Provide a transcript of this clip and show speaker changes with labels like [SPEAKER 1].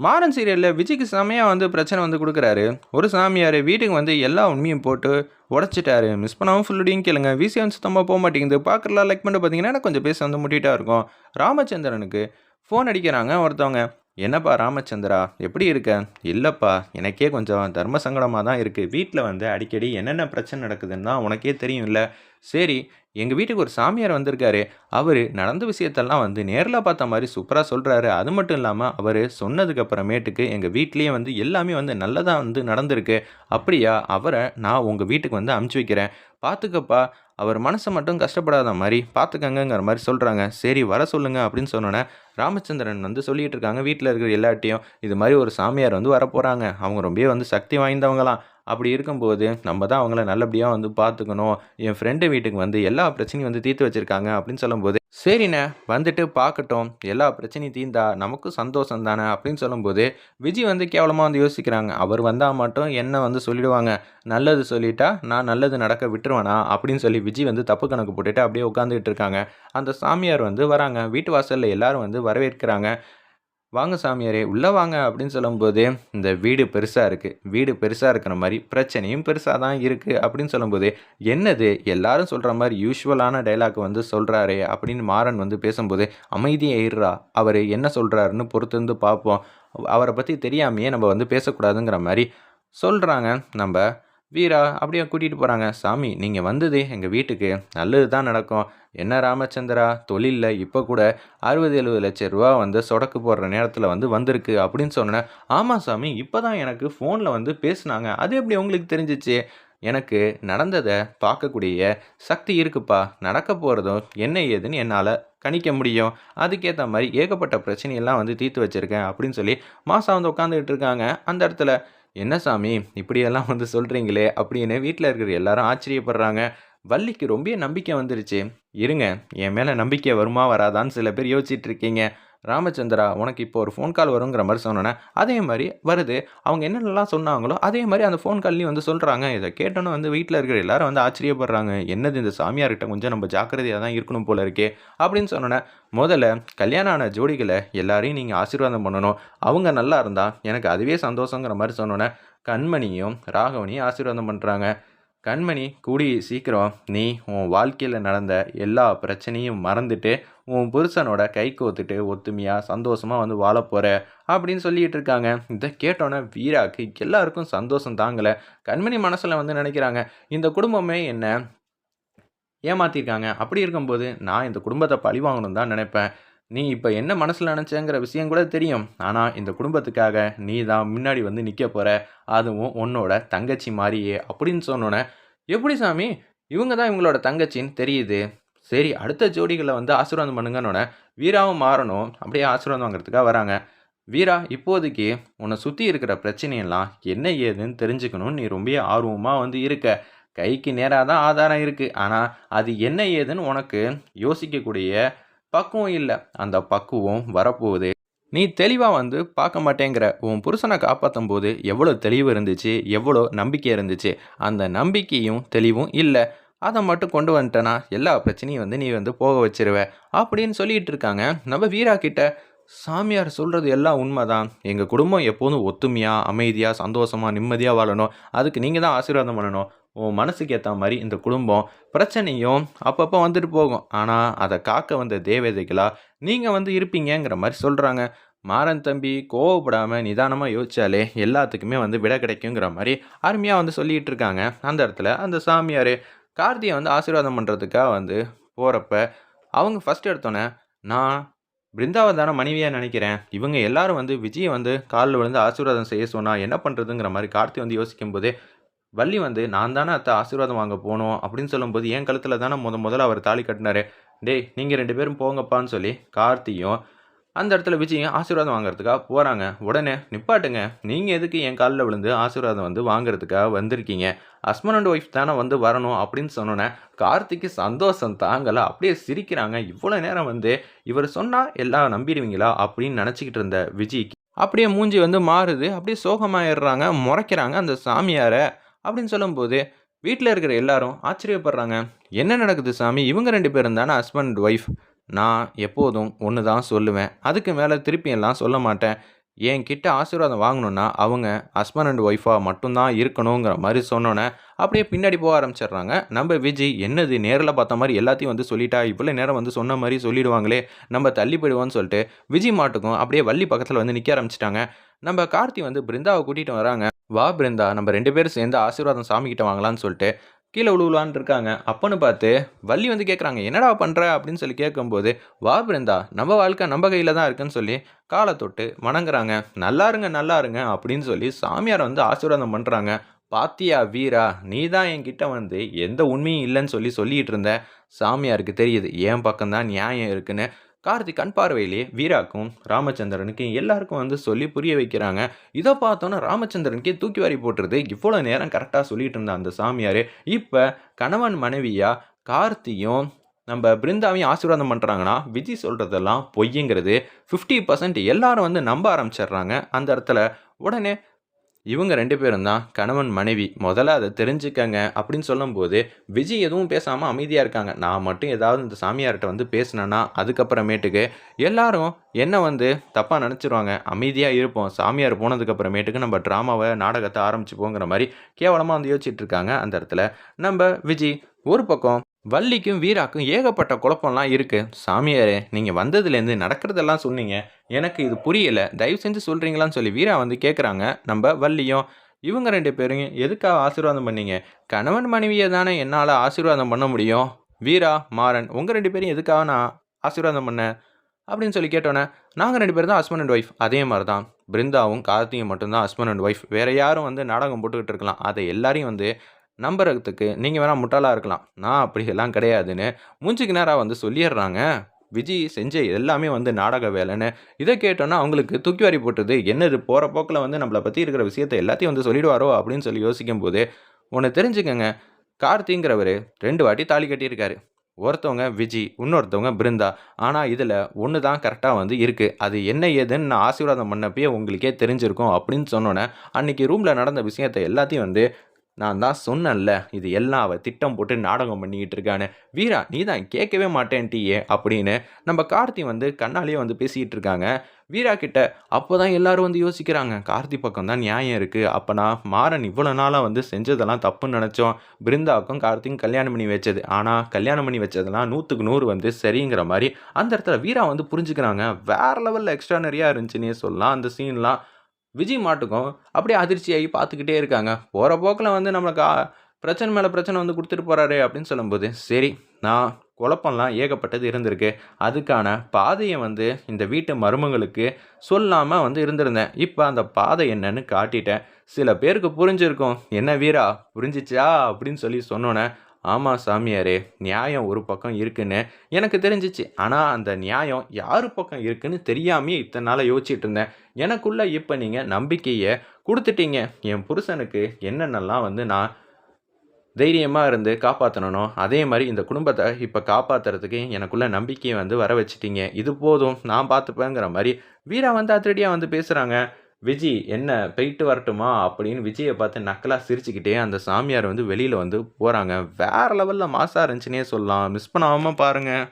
[SPEAKER 1] மாறன் சீரியலில் விஜய்க்கு செமையாக வந்து பிரச்சனை வந்து கொடுக்குறாரு. ஒரு சாமியார் வீட்டுக்கு வந்து எல்லா உண்மையும் போட்டு உடச்சிட்டாரு. மிஸ் பண்ணாமல் ஃபுல்லுடையும் கேளுங்க. விசிஎம் சுத்தமாக போக மாட்டேங்குது. பார்க்குறலாம் லைக் பண்ணிட்டு பார்த்தீங்கன்னா கொஞ்சம் பேச வந்து முட்டிட்டா இருக்கும். ராமச்சந்திரனுக்கு ஃபோன் அடிக்கிறாங்க ஒருத்தவங்க. என்னப்பா ராமச்சந்திரா எப்படி இருக்க? இல்லைப்பா எனக்கே கொஞ்சம் தர்ம சங்கடமாக தான் இருக்குது வீட்டில் வந்து அடிக்கடி என்னென்ன பிரச்சனை நடக்குதுன்னா உனக்கே தெரியும் இல்லை சரி எங்கள் வீட்டுக்கு ஒரு சாமியார் வந்திருக்காரு. அவர் நடந்த விஷயத்தெல்லாம் வந்து நேரில் பார்த்த மாதிரி சூப்பராக சொல்கிறாரு அது மட்டும் இல்லாமல் அவர் சொன்னதுக்கப்புறமேட்டுக்கு எங்கள் வீட்லேயே வந்து எல்லாமே வந்து நல்லதாக வந்து நடந்திருக்கு. அப்படியா அவரை நான் உங்கள் வீட்டுக்கு வந்து அமுச்சு வைக்கிறேன். பார்த்துக்கப்பா அவர் மனசை மட்டும் கஷ்டப்படாத மாதிரி பார்த்துக்கங்கங்கிற மாதிரி சொல்கிறாங்க சரி வர சொல்லுங்க அப்படின்னு சொன்னோன்னே ராமச்சந்திரன் வந்து சொல்லிகிட்டு இருக்காங்க. வீட்டில் இருக்கிற எல்லாட்டையும் இது மாதிரி ஒரு சாமியார் வந்து வரப்போகிறாங்க அவங்க ரொம்பவே வந்து சக்தி வாய்ந்தவங்களாம். அப்படி இருக்கும்போது நம்ம தான் அவங்கள நல்லபடியாக வந்து பார்த்துக்கணும் என் ஃப்ரெண்டு வீட்டுக்கு வந்து எல்லா பிரச்சனையும் வந்து தீர்த்து வச்சுருக்காங்க அப்படின்னு சொல்லும்போது சரிண்ணே வந்துட்டு பார்க்கட்டும் எல்லா பிரச்சனையும் தீர்ந்தா நமக்கும் சந்தோஷம் தானே அப்படின்னு சொல்லும்போது விஜய் வந்து கேவலமாக வந்து யோசிக்கிறாங்க. அவர் வந்தால் மட்டும் என்ன வந்து சொல்லிடுவாங்க? நல்லது சொல்லிட்டா நான் நல்லது நடக்க விட்டுருவேனா? அப்படின்னு சொல்லி விஜய் வந்து தப்பு கணக்கு போட்டுட்டு அப்படியே உட்காந்துக்கிட்டு இருக்காங்க. அந்த சாமியார் வந்து வராங்க. வீட்டு வாசலில் எல்லாரும் வந்து வரவேற்கிறாங்க. வாங்க சாமியாரே உள்ளே வாங்க அப்படின்னு சொல்லும்போது இந்த வீடு பெருசாக இருக்குது வீடு பெருசாக இருக்கிற மாதிரி பிரச்சனையும் பெருசாக தான் இருக்குது அப்படின்னு சொல்லும்போது என்னது? எல்லாரும் சொல்கிற மாதிரி யூஸ்வலான டைலாக் வந்து சொல்கிறாரே அப்படின்னு மாறன் வந்து பேசும்போது அமைதியாயிடுறா அவர் என்ன சொல்கிறாருன்னு பொறுத்திருந்து பார்ப்போம். அவரை பற்றி தெரியாமையே நம்ம வந்து பேசக்கூடாதுங்கிற மாதிரி சொல்கிறாங்க நம்ம வீரா அப்படியே கூட்டிகிட்டு போகிறாங்க சாமி நீங்கள் வந்தது எங்கள் வீட்டுக்கு. நல்லது தான் நடக்கும். என்ன ராமச்சந்திரா தொழிலில் இப்போ கூட அறுபது எழுபது லட்ச ரூபா வந்து சொடக்கு போடுற நேரத்தில் வந்து வந்திருக்கு அப்படின்னு சொன்னேன் ஆமாம் சாமி இப்போ தான் எனக்கு ஃபோனில் வந்து பேசுனாங்க. அது எப்படி உங்களுக்கு தெரிஞ்சிச்சு? எனக்கு நடந்ததை பார்க்கக்கூடிய சக்தி இருக்குப்பா. நடக்க போகிறதும் என்ன ஏதுன்னு என்னால் கணிக்க முடியும். அதுக்கேற்ற மாதிரி ஏகப்பட்ட பிரச்சனையெல்லாம் வந்து தீர்த்து வச்சுருக்கேன் அப்படின்னு சொல்லி மாதம் வந்து உட்காந்துக்கிட்டு இருக்காங்க. அந்த இடத்துல என்ன சாமி இப்படியெல்லாம் வந்து சொல்கிறீங்களே அப்படின்னு வீட்டில் இருக்கிற எல்லாரும் ஆச்சரியப்படுறாங்க. வள்ளிக்கு ரொம்ப நம்பிக்கை வந்துருச்சு. இருங்க என் மேலே நம்பிக்கை வருமா வராதான்னு சில பேர் யோசிச்சுட்டு இருக்கீங்க. ராமச்சந்திரா உனக்கு இப்போ ஒரு ஃபோன் கால் வருங்கிற மாதிரி சொன்னோன்னே அதே மாதிரி வருது. அவங்க என்னென்னலாம் சொன்னாங்களோ அதே மாதிரி அந்த ஃபோன் கால்லையும் வந்து சொல்கிறாங்க இதை கேட்டோன்னு வந்து வீட்டில் இருக்கிற எல்லாரும் வந்து ஆச்சரியப்படுறாங்க. என்னது இந்த சாமியார்கிட்ட கொஞ்சம் நம்ம ஜாக்கிரதையாக தான் இருக்கணும் போல இருக்கே அப்படின்னு சொன்னோன்னே முதல்ல கல்யாணம் ஆன ஜோடிகளை எல்லாரையும் நீங்கள் ஆசீர்வாதம் பண்ணணும். அவங்க நல்லா இருந்தால் எனக்கு அதுவே சந்தோஷங்கிற மாதிரி சொன்னோன்னே கண்மணியும் ராகவனையும் ஆசீர்வாதம் பண்ணுறாங்க கண்மணி கூடி சீக்கிரம் நீ உன் வாழ்க்கையில் நடந்த எல்லா பிரச்சனையும் மறந்துட்டு உன் புருஷனோட கை கோத்துட்டு ஒத்துமையாக சந்தோஷமாக வந்து வாழ போகிற அப்படின்னு சொல்லிட்டு இருக்காங்க. இதை கேட்டோன்னே வீராக்கு எல்லாருக்கும் சந்தோஷம் தாங்கலை. கண்மணி மனசில் வந்து நினைக்கிறாங்க இந்த குடும்பமே என்ன ஏமாத்திருக்காங்க. அப்படி இருக்கும்போது நான் இந்த குடும்பத்தை பழி வாங்கணும் தான் நினைப்பேன். நீ இப்போ என்ன மனசில் நினச்சேங்கிற விஷயம் கூட தெரியும். ஆனால் இந்த குடும்பத்துக்காக நீ தான் முன்னாடி வந்து நிற்க போகிற அதுவும் உன்னோட தங்கச்சி மாதிரியே அப்படின்னு சொன்னோன்னே எப்படி சாமி? இவங்க தான் இவங்களோட தங்கச்சின்னு தெரியுது. சரி அடுத்த ஜோடிகளை வந்து ஆசீர்வாதம் பண்ணுங்கன்னொன்னே வீராவும் மாறணும். அப்படியே ஆசீர்வாதம் வாங்குறதுக்காக வராங்க. வீரா இப்போதைக்கு உன்னை சுற்றி இருக்கிற பிரச்சனையெல்லாம் என்ன ஏதுன்னு தெரிஞ்சுக்கணும்னு நீ ரொம்ப ஆர்வமாக வந்து இருக்க. கைக்கு நேராக தான் ஆதாரம் இருக்குது ஆனால் அது என்ன ஏதுன்னு உனக்கு யோசிக்கக்கூடிய பக்குவம் இல்லை. அந்த பக்குவம் வரப்போகுது. நீ தெளிவாக வந்து பார்க்க மாட்டேங்கிற. உன் புருஷனை காப்பாற்றும் போது எவ்வளோ தெளிவு இருந்துச்சு எவ்வளோ நம்பிக்கை இருந்துச்சு. அந்த நம்பிக்கையும் தெளிவும் இல்லை. அதை மட்டும் கொண்டு வந்துட்டேனா? எல்லா பிரச்சனையும் வந்து நீ வந்து போக வச்சிருவ. அப்படின்னு சொல்லிட்டு இருக்காங்க. நம்ம வீரா கிட்ட சாமியார் சொல்கிறது எல்லாம் உண்மைதான். எங்கள் குடும்பம் எப்போதும் ஒத்துமையாக அமைதியாக சந்தோஷமாக நிம்மதியாக வாழணும். அதுக்கு நீங்கள் தான் ஆசீர்வாதம் பண்ணணும். உன் மனசுக்கு ஏற்ற மாதிரி இந்த குடும்பம் பிரச்சனையும் அப்பப்போ வந்துட்டு போகும். ஆனால் அதை காக்க வந்த தேவதைகளாக நீங்கள் வந்து இருப்பீங்கங்கிற மாதிரி சொல்கிறாங்க மாறன் தம்பி கோவப்படாமல் நிதானமாக யோசிச்சாலே எல்லாத்துக்குமே வந்து விட கிடைக்குங்கிற மாதிரி அருமையாக வந்து சொல்லிகிட்டு இருக்காங்க. அந்த இடத்துல அந்த சாமியார் கார்த்தியை வந்து ஆசீர்வாதம் பண்ணுறதுக்காக வந்து போகிறப்ப அவங்க ஃபஸ்ட் எடுத்தோன்னே நான் பிருந்தாவை தானே மனைவியாக நினைக்கிறேன். இவங்க எல்லாரும் வந்து விஜயை வந்து காலில் விழுந்து ஆசீர்வாதம் செய்ய சொன்னால் என்ன பண்ணுறதுங்கிற மாதிரி கார்த்தி வந்து யோசிக்கும் போதே வள்ளி வந்து நான் தானே அத்தை ஆசீர்வாதம் வாங்க போகணும் அப்படின்னு சொல்லும்போது என் கழுத்தில் தானே முத முதல்ல அவர் தாலி கட்டினாரு. டேய் நீங்கள் ரெண்டு பேரும் போங்கப்பான்னு சொல்லி கார்த்தியும் அந்த இடத்துல விஜயும் ஆசீர்வாதம் வாங்குறதுக்காக போகிறாங்க உடனே நிப்பாட்டுங்க. நீங்கள் எதுக்கு என் காலில் விழுந்து ஆசீர்வாதம் வந்து வாங்குறதுக்காக வந்திருக்கீங்க? ஹஸ்பண்ட் அண்ட் ஒய்ஃப் தானே வந்து வரணும் அப்படின்னு சொன்னோன்னே கார்த்திக்கு சந்தோஷம் தாங்கலை. அப்படியே சிரிக்கிறாங்க. இவ்வளோ நேரம் வந்து இவர் சொன்னால் எல்லாம் நம்பிடுவீங்களா அப்படின்னு நினச்சிக்கிட்டு இருந்த விஜய்க்கு அப்படியே மூஞ்சி வந்து மாறுது. அப்படியே சோகமாயிடுறாங்க. முறைக்கிறாங்க அந்த சாமியாரை அப்படின்னு சொல்லும்போது வீட்டில் இருக்கிற எல்லாரும் ஆச்சரியப்படுறாங்க. என்ன நடக்குது சாமி? இவங்க ரெண்டு பேரும் தானே ஹஸ்பண்ட் ஒய்ஃப் நான் எப்போதும் ஒன்று தான் சொல்லுவேன். அதுக்கு மேலே திருப்பி எல்லாம் சொல்ல மாட்டேன். என்கிட்ட ஆசீர்வாதம் வாங்கணுன்னா அவங்க ஹஸ்பண்ட் அண்ட் ஒய்ஃபாக மட்டும்தான் இருக்கணுங்கிற மாதிரி சொன்னோன்னே அப்படியே பின்னாடி போக ஆரம்பிச்சிடுறாங்க. நம்ம விஜய் என்னது நேரில் பார்த்த மாதிரி எல்லாத்தையும் வந்து சொல்லிட்டா? இவ்வளோ நேரம் வந்து சொன்ன மாதிரி சொல்லிடுவாங்களே நம்ம தள்ளி போயிடுவோம்னு சொல்லிட்டு விஜய் மாட்டுக்கும் அப்படியே வள்ளி பக்கத்தில் வந்து நிற்க ஆரம்பிச்சிட்டாங்க. நம்ம கார்த்தி வந்து பிருந்தாவை கூட்டிகிட்டு வராங்க. வா பிருந்தா நம்ம ரெண்டு பேரும் சேர்ந்து ஆசீர்வாதம் சாமிக்கிட்ட வாங்கலான்னு வாங்கலாம்னு சொல்லிட்டு கீழே விழுவலான் இருக்காங்க. அப்பன்னு பார்த்து வள்ளி வந்து கேட்குறாங்க என்னடா பண்ணுற அப்படின்னு சொல்லி கேட்கும்போது வா பிருந்தா நம்ம வாழ்க்கை நம்ம கையில் தான் இருக்குன்னு சொல்லி காலை தொட்டு வணங்குறாங்க. நல்லா இருங்க நல்லா இருங்க அப்படின்னு சொல்லி சாமியார் வந்து ஆசீர்வாதம் பண்ணுறாங்க பாத்தியா வீரா நீ தான் என்கிட்ட வந்து எந்த உண்மையும் இல்லைன்னு சொல்லி சொல்லிட்டு இருந்த? சாமியாருக்கு தெரியுது என் பக்கம்தான் நியாயம் இருக்குன்னு கார்த்திக் கண் பார்வையிலேயே வீராக்கும் ராமச்சந்திரனுக்கும் எல்லாருக்கும் வந்து சொல்லி புரிய வைக்கிறாங்க. இதை பார்த்தோன்னா ராமச்சந்திரனுக்கே தூக்கி வாரி போட்டுருது. இவ்வளோ நேரம் கரெக்டாக சொல்லிட்டு இருந்த அந்த சாமியார். இப்போ கணவன் மனைவியாக கார்த்தியும் நம்ம பிருந்தாவையும் ஆசீர்வாதம் பண்ணுறாங்கன்னா விஜய் சொல்கிறதெல்லாம் பொய்யுங்கிறது ஃபிஃப்டி பர்சன்ட் எல்லாரும் வந்து நம்ப ஆரம்பிச்சிடுறாங்க. அந்த இடத்துல உடனே இவங்க ரெண்டு பேரும் தான் கணவன் மனைவி. முதல்ல அதை தெரிஞ்சுக்கங்க அப்படின்னு சொல்லும்போது விஜய் எதுவும் பேசாமல் அமைதியாக இருக்காங்க. நான் மட்டும் ஏதாவது இந்த சாமியார்கிட்ட வந்து பேசினேன்னா அதுக்கப்புறமேட்டுக்கு எல்லாரும் என்ன வந்து தப்பாக நினச்சிருவாங்க. அமைதியாக இருப்போம். சாமியார் போனதுக்கப்புறமேட்டுக்கு நம்ம ட்ராமாவை நாடகத்தை ஆரம்பிச்சுப்போங்கிற மாதிரி கேவலமாக வந்து யோசிச்சுட்டு இருக்காங்க அந்த இடத்துல. நம்ம விஜய் ஒரு பக்கம் வள்ளிக்கும் வீராக்கும் ஏகப்பட்ட குழப்பம்லாம் இருக்குது சாமியாரே நீங்கள் வந்ததுலேருந்து நடக்கிறதெல்லாம் சொன்னீங்க. எனக்கு இது புரியல. தயவு செஞ்சு சொல்கிறீங்களான்னு சொல்லி வீரா வந்து கேட்குறாங்க நம்ம வள்ளியும் இவங்க ரெண்டு பேரும் எதுக்காக ஆசீர்வாதம் பண்ணீங்க? கணவன் மனைவியை தானே என்னால் ஆசீர்வாதம் பண்ண முடியும்? வீரா மாறன் உங்கள் ரெண்டு பேரும் எதுக்காக நான் ஆசீர்வாதம் பண்ணேன்? அப்படின்னு சொல்லி கேட்டோன்னே நாங்கள் ரெண்டு பேரும் தான் ஹஸ்பண்ட் அண்ட் ஒய்ஃப் அதே மாதிரி தான் பிருந்தாவும் கார்த்தியும் மட்டும்தான் ஹஸ்பண்ட் அண்ட் ஒய்ஃப் வேறு யாரும் வந்து நாடகம் போட்டுக்கிட்டு இருக்கலாம். அதை எல்லாரையும் வந்து நம்புறதுக்கு நீங்கள் வேணால் முட்டாளாக இருக்கலாம். நான் அப்படியெல்லாம் கிடையாதுன்னு மூஞ்சிக்கு நேராக வந்து சொல்லிடுறாங்க விஜய் செஞ்ச எல்லாமே வந்து நாடக வேலைன்னு இதை கேட்டோன்னா அவங்களுக்கு தூக்கி வாரி போட்டது. என்னது போகிற போக்கில் வந்து நம்மளை பற்றி இருக்கிற விஷயத்தை எல்லாத்தையும் வந்து சொல்லிடுவாரோ அப்படின்னு சொல்லி யோசிக்கும் போது ஒன்று தெரிஞ்சுக்கங்க. கார்த்திங்கிறவர் ரெண்டு வாட்டி தாலி கட்டியிருக்காரு. ஒருத்தவங்க விஜி இன்னொருத்தவங்க பிருந்தா. ஆனால் இதில் ஒன்று தான் கரெக்டாக வந்து இருக்குது அது என்ன ஏதுன்னு நான் ஆசீர்வாதம் பண்ணப்பயே உங்களுக்கே தெரிஞ்சிருக்கும் அப்படின்னு சொன்னோன்னே அன்றைக்கி ரூமில் நடந்த விஷயத்தை எல்லாத்தையும் வந்து நான் தான் சொன்னேன்ல இது எல்லாம் அவள் திட்டம் போட்டு நாடகம் பண்ணிக்கிட்டு இருக்கான்னு. வீரா நீ தான் கேட்கவே மாட்டேன்ட்டியே அப்படின்னு நம்ம கார்த்தி வந்து கண்ணாலேயே வந்து பேசிக்கிட்டு இருக்காங்க. வீரா கிட்ட அப்போ தான் எல்லாரும் வந்து யோசிக்கிறாங்க கார்த்தி பக்கம் தான் நியாயம் இருக்குது அப்போ நான் மாறன் இவ்வளோ நாளாக வந்து செஞ்சதெல்லாம் தப்புன்னு நினச்சோம். பிருந்தாவுக்கும் கார்த்திக்கும் கல்யாணம் பண்ணி வச்சது. ஆனால் கல்யாணம் பண்ணி வச்சதெல்லாம் நூற்றுக்கு நூறு வந்து சரிங்கிற மாதிரி அந்த இடத்துல வீரா வந்து புரிஞ்சுக்கிறாங்க. வேறு லெவலில் எக்ஸ்ட்ரானரியாக இருந்துச்சுன்னே சொல்லலாம். அந்த சீன்லாம் விஜய் மாட்டுக்கும் அப்படியே அதிர்ச்சியாகி பார்த்துக்கிட்டே இருக்காங்க. போகிற போக்கில் வந்து நம்மளுக்கு பிரச்சனை மேலே பிரச்சனை வந்து கொடுத்துட்டு போகிறாரு அப்படின்னு சொல்லும்போது சரி நான் குழப்பம்லாம் ஏகப்பட்டது இருந்திருக்கு. அதுக்கான பாதையை வந்து இந்த வீட்டு மருமங்களுக்கு சொல்லாமல் வந்து இருந்திருந்தேன். இப்போ அந்த பாதை என்னன்னு காட்டிட்டேன். சில பேருக்கு புரிஞ்சிருக்கும். என்ன வீரா புரிஞ்சிச்சா அப்படின்னு சொல்லி சொன்னோன்னே ஆமாம் சாமியாரே நியாயம் ஒரு பக்கம் இருக்குன்னு எனக்கு தெரிஞ்சிச்சு. ஆனால் அந்த நியாயம் யார் பக்கம் இருக்குன்னு தெரியாமையே இத்தனை நாளாக யோசிச்சுட்டு இருந்தேன். எனக்குள்ளே இப்போ நீங்கள் நம்பிக்கையை கொடுத்துட்டீங்க. என் புருஷனுக்கு என்னென்னலாம் வந்து நான் தைரியமாக இருந்து காப்பாற்றணும் அதே மாதிரி இந்த குடும்பத்தை இப்போ காப்பாற்றுறதுக்கு எனக்குள்ள நம்பிக்கையை வந்து வர வச்சிட்டீங்க இது போதும் நான் பார்த்துப்பேங்கிற மாதிரி வீரா வந்து அதிரடியாக வந்து பேசுகிறாங்க விஜி என்ன போயிட்டு வரட்டுமா? அப்படின்னு விஜயை பார்த்து நக்கலாக சிரிச்சுக்கிட்டே அந்த சாமியார் வந்து வெளியில் வந்து போகிறாங்க வேறு லெவலில் மாசாக இருந்துச்சுன்னே சொல்லலாம். மிஸ் பண்ணாமல் பாருங்கள்